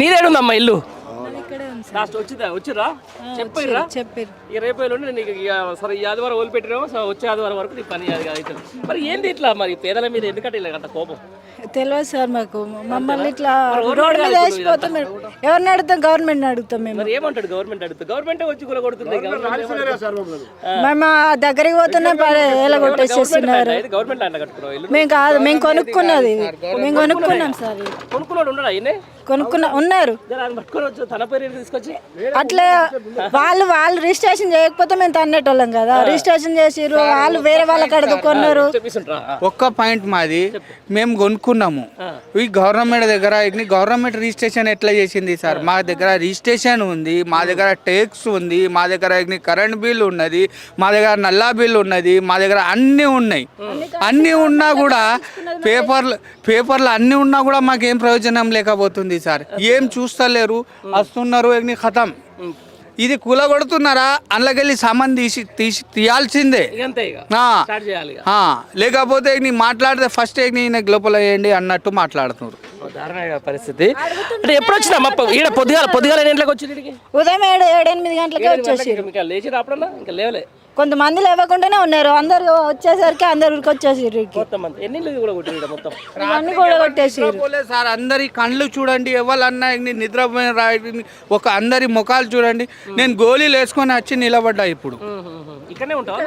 నీదేడుందమ్మా ఇల్లు? లాస్ట్ వచ్చిందా? వచ్చిరా చెప్పిర్రా? చెప్పారు ఇక రేపు ఎల్లుండి నీకు ఇక సరే ఈ ఆదివారం వదిలిపెట్టినామో సో వచ్చే ఆదివారం వరకు నీకు పని అవుతుంది మరి ఏంది ఇట్లా? మరి పేదల మీద ఎందుకంటే ఇలా అంత కోపం? తెలియదు సార్ మాకు. మమ్మల్ని ఇట్లా మీద వేసిపోతాం ఎవరిని అడుగుతాం? గవర్నమెంట్ అడుగుతాం మేము. మరి ఏమంటాడు గవర్నమెంట్ గవర్నమెంట్ వచ్చి కూడా కొడుతుంది మేము దగ్గరికి పోతున్నా ఎలా కొట్టేసేస్తున్నారు గవర్నమెంట్ అంట కట్టుకున్నావు? ఇల్లు? మేము కాదు మేము కొనుక్కున్నది. మేము కొనుక్కున్నాం సార్. కొనుక్కున్నాడు ఉన్నాడు ఆయనే కొనుక్కున్న ఉన్నారు. అట్లా వాళ్ళు వాళ్ళు రిజిస్ట్రేషన్ చేయకపోతే మేము తన్నేటోళ్ళం కదా. రిజిస్ట్రేషన్ చేసిర్రు వాళ్ళు వేరే వాళ్ళకి అడుగుకున్నారు చెప్పిస్తుంటారా ఒక్క పాయింట్ మాది. మేము కొనుక్కున్నాము. ఈ గవర్నమెంట్ దగ్గర ఇది గవర్నమెంట్ రిజిస్ట్రేషన్ ఎట్లా చేసింది సార్? మా దగ్గర రిజిస్ట్రేషన్ ఉంది మా దగ్గర టేక్స్ ఉంది మా దగ్గర కరెంట్ బిల్ ఉన్నది మా దగ్గర నల్లా బిల్ ఉన్నది మా దగ్గర అన్నీ ఉన్నాయి. అన్నీ ఉన్నా కూడా పేపర్లు పేపర్లు అన్నీ ఉన్నా కూడా మాకేం ప్రయోజనం లేకపోతుంది సార్. ఏం చూస్తలేరు వస్తున్నారు ఇది ఖతం ఇది కూలగొడుతున్నారా? అందులోకెళ్ళి సామాన్ తీసి తీసి తీయాల్సిందే. లేకపోతే నీ మాట్లాడితే ఫస్ట్ నీ లోపల వేయండి అన్నట్టు మాట్లాడుతున్నారు. పరిస్థితి. అంటే ఎప్పుడు వచ్చినా మా ఈడ పొద్దుగాల పొద్దుగాల ఎన్ని గంటలకు వచ్చింది ఇక్కడికి? ఉదయం ఏడు ఏడెనిమిది గంటలకే వచ్చేసి లేచి ఇంకా లేవలే. కొంతమంది లేవకుండానే ఉన్నారు. అందరు వచ్చేసరికి అందరు ఇక్కడికి. మొత్తం అంతా ఎన్ని ఇల్లు కూడా మొత్తం? పోలే సార్. అందరి కళ్ళు చూడండి ఎవరన్నా నిద్రపోయిన ఒక అందరి ముఖాలు చూడండి. నేను గోళీలు వేసుకొని వచ్చి నిలబడ్డా ఇప్పుడు. ఇక్కడనే ఉంటావా?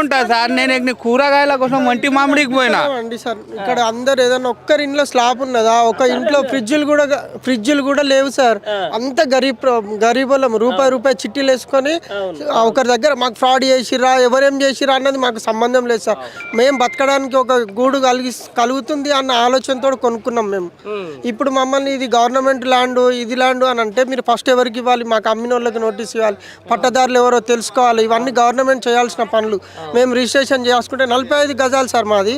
ఉంటా. సార్. నేను కూరగాయల కోసం వంటి మామిడికి పోయినా? అండి సార్. ఇక్కడ అందరు ఏదైనా ఒక్కరి ఇంట్లో స్లాబ్ ఉన్నదా? ఒక ఇంట్లో ఫ్రిడ్జ్లు కూడా ఫ్రిడ్జ్లు కూడా లేవు సార్. అంత గరీబ్ గరీబ్ వాళ్ళం. రూపాయి రూపాయి చిట్టీలు వేసుకొని ఒకరి దగ్గర మాకు ఫ్రాడ్ చేసిరా ఎవరేం చేసిరా అన్నది మాకు సంబంధం లేదు సార్. మేము బతకడానికి ఒక గూడు కలిగి కలుగుతుంది అన్న ఆలోచనతో కొనుక్కున్నాం మేము. ఇప్పుడు మమ్మల్ని ఇది గవర్నమెంట్ ల్యాండ్ ఇది ల్యాండ్ అని అంటే మీరు ఫస్ట్ ఎవరికి ఇవ్వాలి? మాకు అమ్మిన వాళ్ళకి నోటీస్ ఇవ్వాలి. పట్టదారులు ఎవరో తెలుసుకోవాలి. ఇవన్నీ గవర్నమెంట్ చేయాల్సిన పనులు. మేము రిజిస్ట్రేషన్ చేసుకుంటే నలభై ఐదు గజాలు సార్ మాది.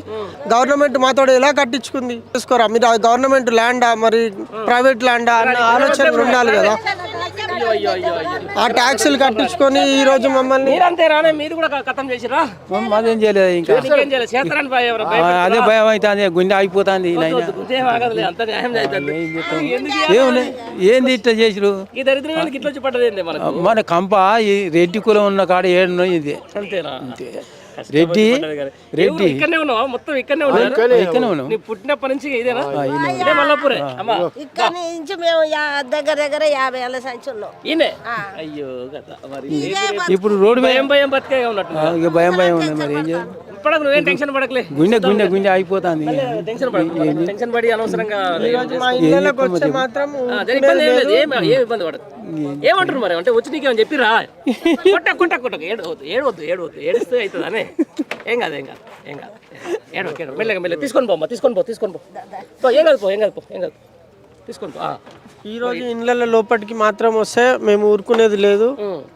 గవర్నమెంట్ మాతో ఎలా కట్టించుకుంది? చూసుకోరా మీరు గవర్నమెంట్ ల్యాండా మరి ప్రైవేట్ ల్యాండా అన్న ఆలోచనలు ఉండాలి కదా. ఆ ట్యాక్సులు కట్టించుకొని ఈ రోజు మమ్మల్ని మీరంతే రానే మీరు కూడా కథం చేసిరా అదేం చేయలేదు ఇంకా. అదే భయం అవుతుంది గుండె ఏముంది ఏంది ఇట్లా చేసిరు మన కంప ఈ రెడ్డి కులం ఉన్న కాడ ఏడు ఇది. అంతేనా? రెడ్డి రెడ్డి. ఇక్కడనే ఉన్నావా? మొత్తం ఇక్కడనే ఉన్నారు? ఇక్కడనే ఉన్నాం. నీ పుట్టినప్పటి నుంచి ఇదేనా? ఇదే మల్లాపురే. అమ్మా. ఇక్కడ నుంచి మేము యా- దగ్గర దగ్గర యాభై ఏళ్ళ సంచి ఉన్నాం. ఈయనే? అయ్యో కదా మరి ఇప్పుడు రోడ్డు మీద భయం భయం బతికే ఉన్నట్టు ఇక భయం భయం ఉంది మరి ఏం చేయాలి? పడకు నువ్వేం టెన్షన్ పడకలే. గుండె గుండె గుండె అయిపోతుంది. టెన్షన్ పడకు టెన్షన్ పడి అనవసరంగా మా ఇళ్ళకి వచ్చే మాత్రం ఆ, జర ఇబ్బంది ఏం లేదు ఏం ఏం ఇబ్బంది పడదు ఏమంటారు మరి? అంటే వచ్చి నీకేమని చెప్పిరా కొట్ట కొట్ట కొట్ట ఏడవద్దు ఏడవద్దు ఏడవద్దు. ఏడిస్తే అవుతుంది అనే. ఏం కాదు ఏం కాదు ఏం కాదు. ఏడవ ఏడవ మెల్లగా మెల్లగా. తీసుకొని పోమ్మా తీసుకొని పో తీసుకొని పో. పో, ఏం కాదు పో ఏం కాదు పో ఏం కాదు. తీసుకొని పో ఆ. ఈ రోజు ఇండ్ల లోపలికి మాత్రం వస్తే మేము ఊరుకునేది లేదు.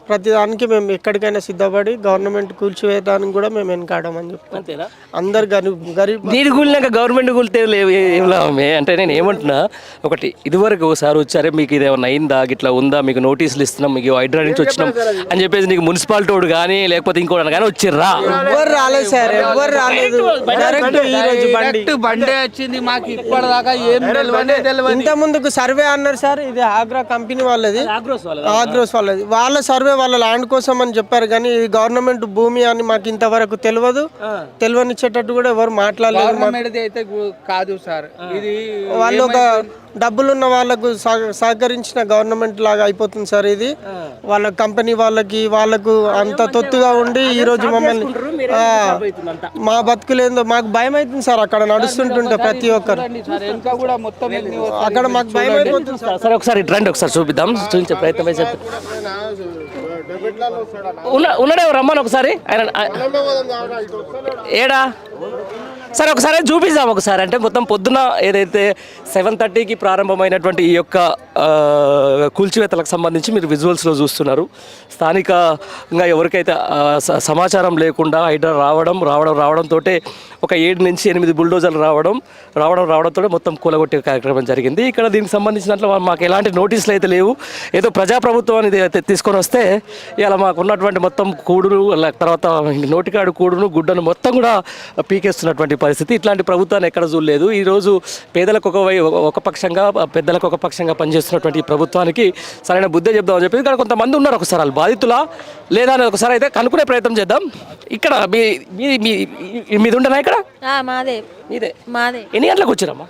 ప్రతి దానికి మేము ఎక్కడికైనా సిద్ధపడి గవర్నమెంట్ కూల్చివేయడానికి కూడా మేము వెనకాడమని చెప్తాం. అందరు గరీబ్ గరీబ్ నీరు కూలినాక గవర్నమెంట్ కూలితే లేవు అంటే నేను ఏమంటున్నా ఒకటి ఇదివరకు ఒకసారి వచ్చారే మీకు ఇది ఏమన్నా అయిందా? ఇట్లా ఉందా? మీకు నోటీసులు ఇస్తున్నాం మీకు హైడ్రా నుంచి వచ్చినాం అని చెప్పేసి నీకు మున్సిపాలిటీ వాడు కానీ లేకపోతే ఇంకోటి కానీ వచ్చిర్రా? ఎవ్వరు రాలేదు సార్ ఎవ్వరు రాలేదు. డైరెక్ట్ ఈ రోజు బండి. డైరెక్ట్ బండే వచ్చింది మాకు ఇప్పటిదాకా ఏం తెలియదు ముందుకు సర్వే అన్నారు సార్ ఇది ఆగ్రా కంపెనీ వాళ్ళది. ఆగ్రోస్ వాళ్ళు ఆగ్రోస్ వాళ్ళది. వాళ్ళ సర్వే వాళ్ళ ల్యాండ్ కోసం అని చెప్పారు కానీ ఇది గవర్నమెంట్ భూమి అని మాకు ఇంతవరకు తెలియదు. తెలియనిచ్చేటట్టు కూడా ఎవరు మాట్లాడలేదు. గవర్నమెంట్ అయితే గు- కాదు సార్. ఇది వాళ్ళు ఒక డబ్బులున్న వాళ్ళకు సహ- సహకరించిన గవర్నమెంట్ లాగా అయిపోతుంది సార్ ఇది. వాళ్ళ కంపెనీ వాళ్ళకి వాళ్ళకు అంత తొత్తుగా ఉండి ఈ రోజు మమ్మల్ని ఆ, మా బతుకులేందో మాకు భయం అవుతుంది సార్ అక్కడ నడుస్తుంటుంటే ప్రతి ఒక్కరు. సార్ ఇంకా కూడా మొత్తం ఎన్ని అక్కడ మాకు భయం అయిపోతుంది సార్. సరే ఒకసారి రండి ఒకసారి చూపిద్దాం చూపించే ప్రయత్నం ఉన్నాడే రమ్మని ఒకసారి. ఆయన ఏడా? సరే ఒకసారి చూపిద్దాం ఒకసారి. అంటే మొత్తం పొద్దున ఏదైతే సెవెన్ థర్టీకి ప్రారంభమైనటువంటి ఈ యొక్క కూల్చివేతలకు సంబంధించి మీరు విజువల్స్లో చూస్తున్నారు. స్థానికంగా ఎవరికైతే స- సమాచారం లేకుండా హైడ్రా రావడం రావడం రావడంతో ఒక ఏడు నుంచి ఎనిమిది బుల్డోజర్లు రావడం రావడం రావడంతో మొత్తం కూలగొట్టే కార్యక్రమం జరిగింది. ఇక్కడ దీనికి సంబంధించినట్లు మాకు ఎలాంటి నోటీసులు అయితే లేవు. ఏదో ప్రజాప్రభుత్వం అనేది అయితే తీసుకొని వస్తే ఇలా మాకు ఉన్నటువంటి మొత్తం కూడును అలా తర్వాత నోటికాడు కూడును గుడ్డను మొత్తం కూడా పీకేస్తున్నటువంటి పరిస్థితి. ఇట్లాంటి ప్రభుత్వాన్ని ఎక్కడ చూడలేదు. ఈరోజు పేదలకు ఒక ఒక పక్షంగా పెద్దలకు ఒక పక్షంగా పనిచేస్తున్నటువంటి ప్రభుత్వానికి సరైన బుద్ధి చెప్దామని చెప్పి ఇక్కడ కొంతమంది ఉన్నారు. ఒకసారి వాళ్ళు బాధితులా లేదా అని ఒకసారి అయితే కనుక్కునే ప్రయత్నం చేద్దాం. ఇక్కడ మీ మీ మీ మీద ఉండనా ఇక్కడ? ఆ, మాదే. మీదే? మాదే. ఎన్ని గంటలకు వచ్చిరమ్మా?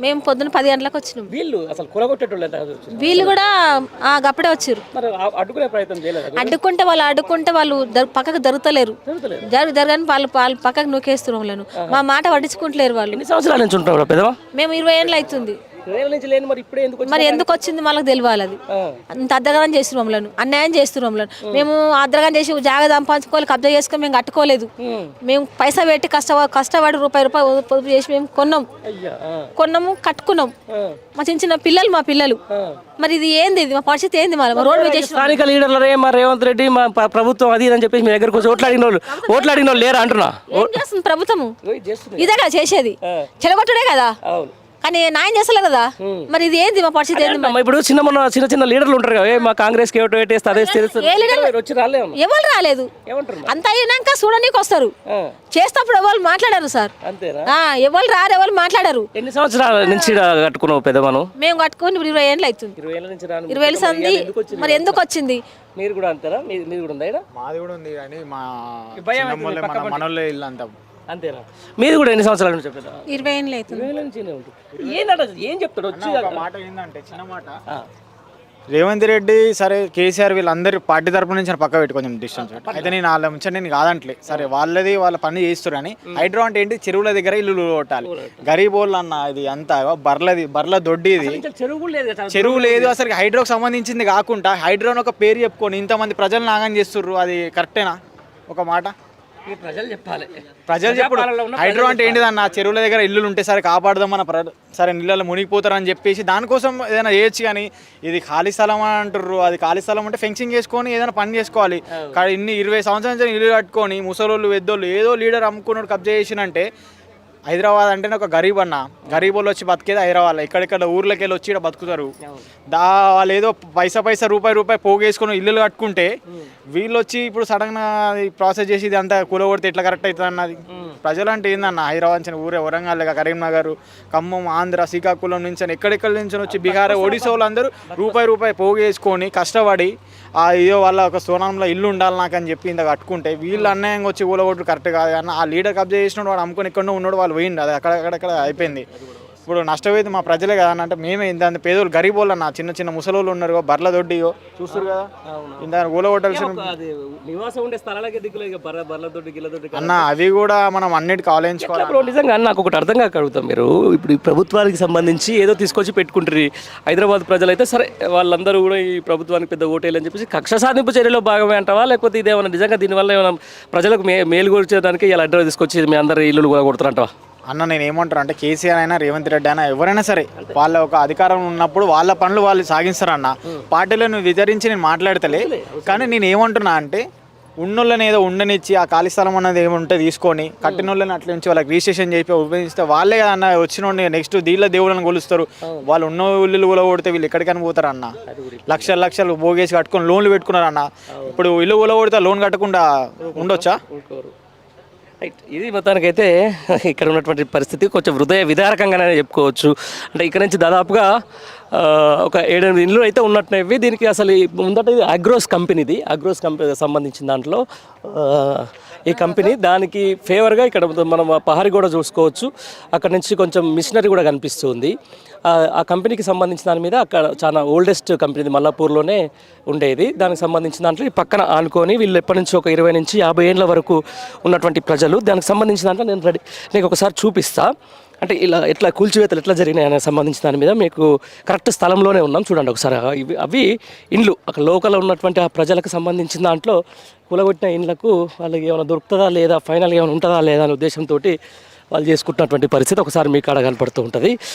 మేము పొద్దున పది గంటలకు వచ్చినాం. వీళ్ళు అసలు కూలగొట్టేటోళ్ళు ఎంత వచ్చారు? వీళ్ళు కూడా ఆ, గప్పుడే వచ్చారు. మరి ఆ- అడ్డుకునే ప్రయత్నం చేయలేదు అడ్డుకుంటే వాళ్ళు అడ్డుకుంటే వాళ్ళు దొర- పక్కకు దొరుకుతలేరు. జరు జరగని వాళ్ళు వాళ్ళు పక్కకు నొక్కేస్తున్నాం వాళ్ళను. మా మాట పట్టించుకుంటలేరు వాళ్ళు. ఎన్ని సంవత్సరాల నుంచి ఉంటున్నారు పెద్దవా మేము ఇరవై ఏళ్ళు అవుతుంది. నుంచి లేని మరి ఇప్పుడే ఎందుకు మరి ఎందుకు వచ్చింది వాళ్ళకి తెలియాలి అది. అంత అద్దగానం చేస్తున్నాం మమ్మల్ని. అన్యాయం చేస్తున్నాం మమ్మల్ని. మేము అద్దగానం చేసి జాగా సంపాదించుకోవాలి కబ్జా చేసుకొని మేము కట్టుకోలేదు. మేము పైసా పెట్టి కష్ట కష్టపడి రూపాయి రూపాయి పొదుపు చేసి మేము కొన్నాం. కొన్నాము కట్టుకున్నాం. మా చిన్న చిన్న పిల్లలు మా పిల్లలు. మరి ఇది ఏంది? ఇది మా పరిస్థితి ఏంది మరి? మా రోడ్డు మీద స్థానిక లీడర్లరే మా రేవంత్ రెడ్డి మా ప్ర- ప్రభుత్వం అది అని చెప్పేసి మీ దగ్గరకు వచ్చి ఓట్లు అడిగిన వాళ్ళు ఓట్లు అడిగిన వాళ్ళు లేరా అంటున్నా? చేస్తుంది ఇదే కదా చేసేది. చెడగొట్టుడే కదా? అవును కానీ న్యాయం చేస్తలే కదా? మరి ఇది ఏంది మా పరిస్థితి ఏంది అమ్మా, ఇప్పుడు చిన్న మొన్న చిన్న చిన్న లీడర్లు ఉంటారు కదా ఏ మా కాంగ్రెస్కి ఓటు వేటేస్తే అదే తెలుసు. ఏ లీడర్ వచ్చి రాలే అమ్మా. ఎవరు రాలేదు. ఏమంటారు అంత అయినాక చూడనీకి వస్తారు. చేసినప్పుడు ఎవరు మాట్లాడారు సార్. అంతేనా? ఆ, ఎవరు రారు ఎవరు మాట్లాడారు. ఎన్ని సంవత్సరాల నుంచి కట్టుకున్నావు పెద్దమను మేము కట్టుకొని ఇప్పుడు ఇరవై ఏళ్ళు అవుతుంది. ఇరవై ఏళ్ళ నుంచి రాను. ఇరవై ఏళ్ళు సంది. మరి ఎందుకు వచ్చింది? మీరు కూడా అంతేనా? మీ- మీరు కూడా ఉందా ఈడ? మాది కూడా ఉంది కానీ మా మన మనోళ్ళే ఇల్లు అంతా. అంతేనా? మీది కూడా ఎన్ని సంవత్సరాల నుంచి పెద్ద ఇరవై ఏళ్ళు అవుతుంది. ఇరవై ఉంటుంది. ఏంటంటే ఏం చెప్తాడు? వచ్చి ఒక మాట ఏంటంటే చిన్న మాట. రేవంత్ రెడ్డి సరే కేసీఆర్ వీళ్ళందరూ పార్టీ తరపు నుంచి పక్క పెట్టి కొంచెం డిస్టెన్స్. అయితే నేను వాళ్ళ నుంచి నేను కాదంటలే. సరే వాళ్ళది వాళ్ళ పని చేస్తారు కానీ హైడ్రో అంటే ఏంటి? చెరువుల దగ్గర ఇల్లు కొట్టాలి గరీబోళ్ళు అన్న ఇది అంతా బర్లది బర్ల దొడ్డి ఇది చెరువు లేదు కదా చెరువు లేదు అసలు హైడ్రోకి సంబంధించింది కాకుండా హైడ్రోని ఒక పేరు చెప్పుకొని ఇంతమంది ప్రజలు నాగం చేస్తుర్రు అది కరెక్టేనా? ఒక మాట. ప్రజలు చెప్పాలి. ప్రజలు ఉన్న హైడ్రో అంటే ఏంటిదన్న? చెరువుల దగ్గర ఇల్లులు ఉంటే సరే కాపాడదాం మన సరే నీళ్ళలో మునిగిపోతారని చెప్పేసి దానికోసం ఏదైనా చేయొచ్చు కానీ ఇది ఖాళీ స్థలం అని అంటారు అది ఖాళీ స్థలం అంటే ఫెన్సింగ్ చేసుకొని ఏదైనా పని చేసుకోవాలి. కానీ ఇన్ని ఇరవై సంవత్సరాల నుంచి ఇల్లు కట్టుకొని ముసలోళ్ళు పెద్దోళ్ళు ఏదో లీడర్ అమ్ముకున్నాడు కబ్జా చేసినంటే హైదరాబాద్ అంటేనే ఒక గరీబ్ అన్న. గరీబ్ వాళ్ళు వచ్చి బతికేది హైదరాబాద్ ఇక్కడిక్కడ ఊర్లోకి వెళ్ళి వచ్చి ఇక్కడ బతుకుతారు. దా వాళ్ళు ఏదో పైసా పైసా రూపాయి రూపాయి పోగేసుకొని ఇల్లులు కట్టుకుంటే వీళ్ళు వచ్చి ఇప్పుడు సడన్గా ప్రాసెస్ చేసి ఇది అంతా కూలగొడితే ఎట్లా కరెక్ట్ అవుతుంది అన్నది ప్రజలు అంటే ఏందన్న హైదరాబాద్ నుంచి ఊరే వరంగల్ కరీంనగర్ ఖమ్మం ఆంధ్ర శ్రీకాకుళం నుంచి అని ఎక్కడెక్కడి నుంచి వచ్చి బీహార్ ఒడిశా వాళ్ళందరూ రూపాయి రూపాయి పోగేసుకొని కష్టపడి ఆ అయ్యో వాళ్ళ ఒక స్థానంలో ఇల్లు ఉండాలి నాకు అని చెప్పి ఇంత కట్టుకుంటే వీళ్ళు అన్యాయంగా వచ్చి కూలగొట్టు కరెక్ట్ కాదు. అన్న ఆ లీడర్ కబ్జా చేసినాడు వాడు అమ్ముకొని ఎక్కడో ఉన్నాడు వాళ్ళు పోయిండు అది అక్కడక్కడక్కడ అయిపోయింది. ఇప్పుడు నష్టపోయింది మా ప్రజలే కదా అని అంటే మేమే ఇంత పేదోళ్ళు గరీబ్ వాళ్ళు అన్న చిన్న చిన్న ముసలోళ్ళు ఉన్నారు బర్ల దొడ్డియో చూస్తారు కదా? ఇంత కూలగొట్టాల్సిన అది నివాసం ఉండే స్థలాలకే దిక్కులేదు గిల్లతోటి అన్న అవి కూడా మనం అన్నిటికీ ఆలోచించుకోవాలి ఇప్పుడు నిజంగా నాకు ఒకటి అర్థం కాక అడుగుతాం మీరు. ఇప్పుడు ఈ ప్రభుత్వానికి సంబంధించి ఏదో తీసుకొచ్చి పెట్టుకుంటారు హైదరాబాద్ ప్రజలైతే సరే వాళ్ళందరూ కూడా ఈ ప్రభుత్వానికి పెద్ద ఓటేయాలని చెప్పేసి కక్ష సాధింపు చర్యలో భాగమే అంటావా? లేకపోతే ఇదేమన్నా నిజంగా దీనివల్ల ఏమైనా ప్రజలకు మే మేలు కూర్చోడానికి ఇలా అడ్రస్ తీసుకొచ్చి మీ అందరు ఇల్లు కూడా కొడుతారంటవా? అన్న నేను ఏమంటారు అంటే కేసీఆర్ అయినా రేవంత్ రెడ్డి అయినా ఎవరైనా సరే వాళ్ళ ఒక అధికారం ఉన్నప్పుడు వాళ్ళ పనులు వాళ్ళు సాగిస్తారన్న. పార్టీలను విచారించి నేను మాట్లాడతలే. కానీ నేను ఏమంటున్నా అంటే ఉన్నోళ్ళని ఏదో ఉండనిచ్చి ఆ ఖాళీ స్థలం అన్నది ఏముంటే తీసుకొని కట్టినోళ్ళని అట్లా నుంచి వాళ్ళకి రిజిస్ట్రేషన్ చేసి ఉపయోగిస్తే వాళ్ళే అన్న వచ్చిన నెక్స్ట్ దీళ్ళ దేవుళ్ళని కొలుస్తారు. వాళ్ళు ఉన్న ఇల్లు కూడా కొడితే వీళ్ళు ఎక్కడికైనా పోతారు అన్న లక్షలు లక్షలు పోగేసి కట్టుకొని లోన్లు పెట్టుకున్నారు అన్న ఇప్పుడు ఇల్లు కూడా కొడితే లోన్ కట్టకుండా ఉండొచ్చా? రైట్ ఇది మొత్తానికైతే ఇక్కడ ఉన్నటువంటి పరిస్థితి కొంచెం హృదయ విదారకంగానే చెప్పుకోవచ్చు. అంటే ఇక్కడ నుంచి దాదాపుగా ఒక ఏడెనిమిది ఇండ్లు అయితే ఉన్నట్టునేవి దీనికి అసలు ముందట ఇది అగ్రోస్ కంపెనీది అగ్రోస్ కంపెనీ సంబంధించిన దాంట్లో ఈ కంపెనీ దానికి ఫేవర్గా ఇక్కడ మనం ఆ పహారి కూడా చూసుకోవచ్చు. అక్కడ నుంచి కొంచెం మిషనరీ కూడా కనిపిస్తుంది. ఆ కంపెనీకి సంబంధించిన దాని మీద అక్కడ చాలా ఓల్డెస్ట్ కంపెనీ మల్లాపూర్లోనే ఉండేది. దానికి సంబంధించిన దాంట్లో ఈ పక్కన ఆనుకొని వీళ్ళు ఎప్పటి నుంచి ఒక ఇరవై నుంచి యాభై ఏళ్ళ వరకు ఉన్నటువంటి ప్రజలు. దానికి సంబంధించిన దాంట్లో నేను రెడీ నీకు ఒకసారి చూపిస్తాను అంటే ఇలా ఎట్లా కూల్చివేతలు ఎట్లా జరిగినాయి అనే సంబంధించిన దాని మీద మీకు కరెక్ట్ స్థలంలోనే ఉన్నాం. చూడండి ఒకసారి. ఇవి అవి ఇండ్లు. అక్కడ లోకల్ ఉన్నటువంటి ఆ ప్రజలకు సంబంధించిన దాంట్లో కూలగొట్టిన ఇండ్లకు వాళ్ళకి ఏమైనా దొరుకుతుందా లేదా ఫైనల్గా ఏమైనా ఉంటుందా లేదా అనే ఉద్దేశంతో వాళ్ళు చేసుకుంటున్నటువంటి పరిస్థితి ఒకసారి మీకు ఆడ కనపడుతూ ఉంటుంది.